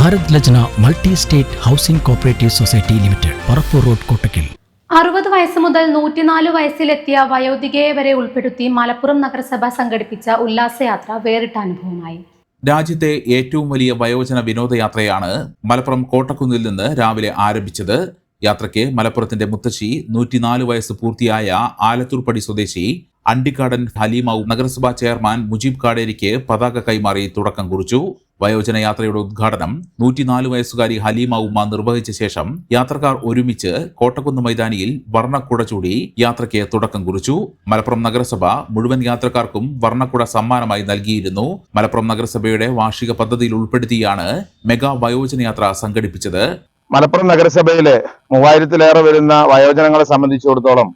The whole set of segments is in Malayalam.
Bharat Lajna multi state housing cooperative society limited Parappur road Kottakkal. അറുപത് വയസ്സ് മുതൽ നൂറ്റിനാല് വയസ്സിലെത്തിയ വയോധികയെ വരെ ഉൾപ്പെടുത്തി മലപ്പുറം നഗരസഭ സംഘടിപ്പിച്ച ഉല്ലാസയാത്ര വേറിട്ട അനുഭവമായി. രാജ്യത്തെ ഏറ്റവും വലിയ വയോജന വിനോദയാത്രയാണ് മലപ്പുറം കോട്ടക്കുന്നിൽ നിന്ന് രാവിലെ ആരംഭിച്ചത്. യാത്രയ്ക്ക് മലപ്പുറത്തിന്റെ മുത്തശ്ശി നൂറ്റിനാല് വയസ്സ് പൂർത്തിയായ ആലത്തൂർപ്പടി സ്വദേശി അണ്ടിക്കാടൻ ഹലീമാവും നഗരസഭാ ചെയർമാൻ മുജീബ് കാടേരിക്ക് പതാക കൈമാറി തുടക്കം കുറിച്ചു. വയോജന യാത്രയുടെ ഉദ്ഘാടനം നൂറ്റിനാല് വയസ്സുകാരി ഹലീമ നിർവഹിച്ച ശേഷം യാത്രക്കാർ ഒരുമിച്ച് കോട്ടക്കുന്ന് മൈതാനിയിൽ വർണക്കുട ചൂടി യാത്രയ്ക്ക് തുടക്കം കുറിച്ചു. മലപ്പുറം നഗരസഭ മുഴുവൻ യാത്രക്കാർക്കും വർണക്കുട സമ്മാനമായി നൽകിയിരുന്നു. മലപ്പുറം നഗരസഭയുടെ വാർഷിക പദ്ധതിയിൽ ഉൾപ്പെടുത്തിയാണ് മെഗാ വയോജന യാത്ര സംഘടിപ്പിച്ചത്. മലപ്പുറം നഗരസഭയിലെ മൂവായിരത്തിലേറെ വരുന്ന വയോജനങ്ങളെ സംബന്ധിച്ചിടത്തോളം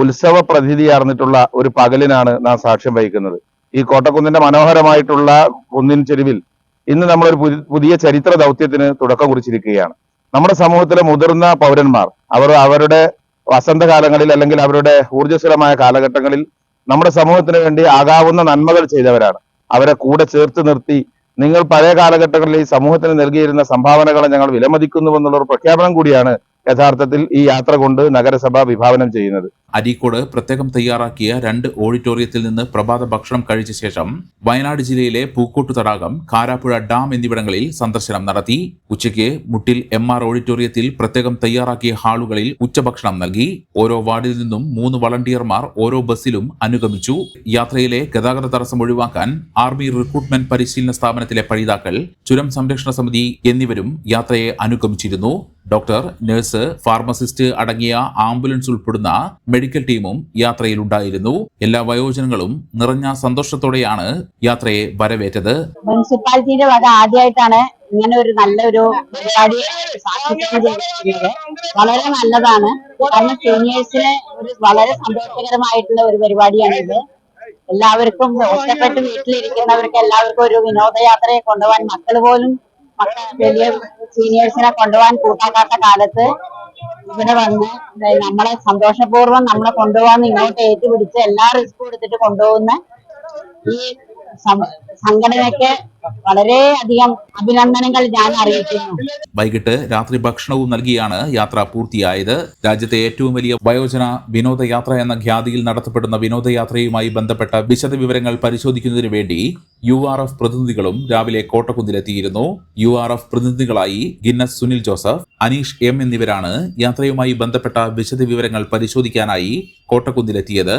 ഉത്സവ പ്രതിഥിയാർന്നിട്ടുള്ള ഒരു പകലിനാണ് നാം സാക്ഷ്യം വഹിക്കുന്നത്. ഈ കോട്ടക്കുന്നിന്റെ മനോഹരമായിട്ടുള്ള കുന്നിൻ ചെരുവിൽ ഇന്ന് നമ്മളൊരു ഒരു പുതിയ ചരിത്ര ദൗത്യത്തിന് തുടക്കം കുറിച്ചിരിക്കുകയാണ്. നമ്മുടെ സമൂഹത്തിലെ മുതിർന്ന പൗരന്മാർ അവർ അവരുടെ വസന്തകാലങ്ങളിൽ അല്ലെങ്കിൽ അവരുടെ ഊർജസ്വലമായ കാലഘട്ടങ്ങളിൽ നമ്മുടെ സമൂഹത്തിന് വേണ്ടി ആകാവുന്ന നന്മകൾ ചെയ്തവരാണ്. അവരെ കൂടെ ചേർത്ത് നിർത്തി നിങ്ങൾ പഴയ കാലഘട്ടങ്ങളിൽ ഈ സമൂഹത്തിന് നൽകിയിരുന്ന സംഭാവനകളെ ഞങ്ങൾ വിലമതിക്കുന്നുവെന്നുള്ള ഒരു പ്രഖ്യാപനം കൂടിയാണ് യഥാർത്ഥത്തിൽ ഈ യാത്ര കൊണ്ട് നഗരസഭ വിഭാവനം ചെയ്യുന്നത്. അരീക്കോട് പ്രത്യേകം തയ്യാറാക്കിയ രണ്ട് ഓഡിറ്റോറിയത്തിൽ നിന്ന് പ്രഭാത ഭക്ഷണം കഴിച്ച ശേഷം വയനാട് ജില്ലയിലെ പൂക്കോട്ടു തടാകം കാരാപ്പുഴ ഡാം എന്നിവിടങ്ങളിൽ സന്ദർശനം നടത്തി. ഉച്ചയ്ക്ക് മുട്ടിൽ എം ആർ ഓഡിറ്റോറിയത്തിൽ പ്രത്യേകം തയ്യാറാക്കിയ ഹാളുകളിൽ ഉച്ചഭക്ഷണം നൽകി. ഓരോ വാർഡിൽ നിന്നും മൂന്ന് വളണ്ടിയർമാർ ഓരോ ബസ്സിലും അനുഗമിച്ചു. യാത്രയിലെ ഗതാഗത തടസ്സം ഒഴിവാക്കാൻ ആർമി റിക്രൂട്ട്മെന്റ് പരിശീലന സ്ഥാപനത്തിലെ പഠിതാക്കൾ ചുരം സംരക്ഷണ സമിതി എന്നിവരും യാത്രയെ അനുഗമിച്ചിരുന്നു. ഡോക്ടർ നഴ്സ് ഫാർമസിസ്റ്റ് അടങ്ങിയ ആംബുലൻസ് ഉൾപ്പെടുന്ന മെഡിക്കൽ ടീമും യാത്രയിലുണ്ടായിരുന്നു. എല്ലാ വയോജനങ്ങളും നിറഞ്ഞ സന്തോഷത്തോടെയാണ് യാത്രയെ വരവേറ്റത്. മുനിസിപ്പാലിറ്റിയുടെ വക ആദ്യമായിട്ടാണ് ഇങ്ങനെ ഒരു നല്ലൊരു പരിപാടി വളരെ നല്ലതാണ്. കാരണം സീനിയേഴ്സിന് ഒരു വളരെ സന്തോഷകരമായിട്ടുള്ള ഒരു പരിപാടിയാണിത്. എല്ലാവർക്കും ഒറ്റപ്പെട്ട് വീട്ടിലിരിക്കുന്നവർക്ക് എല്ലാവർക്കും ഒരു വിനോദയാത്രയെ കൊണ്ടുപോകാൻ മക്കൾ പോലും വലിയ സീനിയേഴ്സിനെ കൊണ്ടുപോകാൻ കൂട്ടാക്കാത്ത കാലത്ത് ഇവിടെ വന്ന് നമ്മളെ സന്തോഷപൂർവം നമ്മളെ കൊണ്ടുപോകാൻ ഇങ്ങോട്ട് ഏറ്റുപിടിച്ച് എല്ലാ റിസ്കും എടുത്തിട്ട് കൊണ്ടുപോകുന്ന ഈ സംഘടനയ്ക്ക് വളരെയധികം അഭിനന്ദനങ്ങൾ ഞാൻ അറിയിക്കുന്നു. വൈകിട്ട് രാത്രി ഭക്ഷണവും നൽകിയാണ് യാത്ര പൂർത്തിയായത്. രാജ്യത്തെ ഏറ്റവും വലിയ വയോജന വിനോദയാത്ര എന്ന ഖ്യാതിയിൽ നടത്തപ്പെടുന്ന വിനോദയാത്രയുമായി ബന്ധപ്പെട്ട വിശദ വിവരങ്ങൾ പരിശോധിക്കുന്നതിന് വേണ്ടി യു ആർ എഫ് പ്രതിനിധികളും രാവിലെ കോട്ടക്കുന്നിലെത്തിയിരുന്നു. യു ആർ എഫ് പ്രതിനിധികളായി ഗിന്നസ് സുനിൽ ജോസഫ് അനീഷ് എം എന്നിവരാണ് യാത്രയുമായി ബന്ധപ്പെട്ട വിശദ വിവരങ്ങൾ പരിശോധിക്കാനായി കോട്ടക്കുന്നിലെത്തിയത്.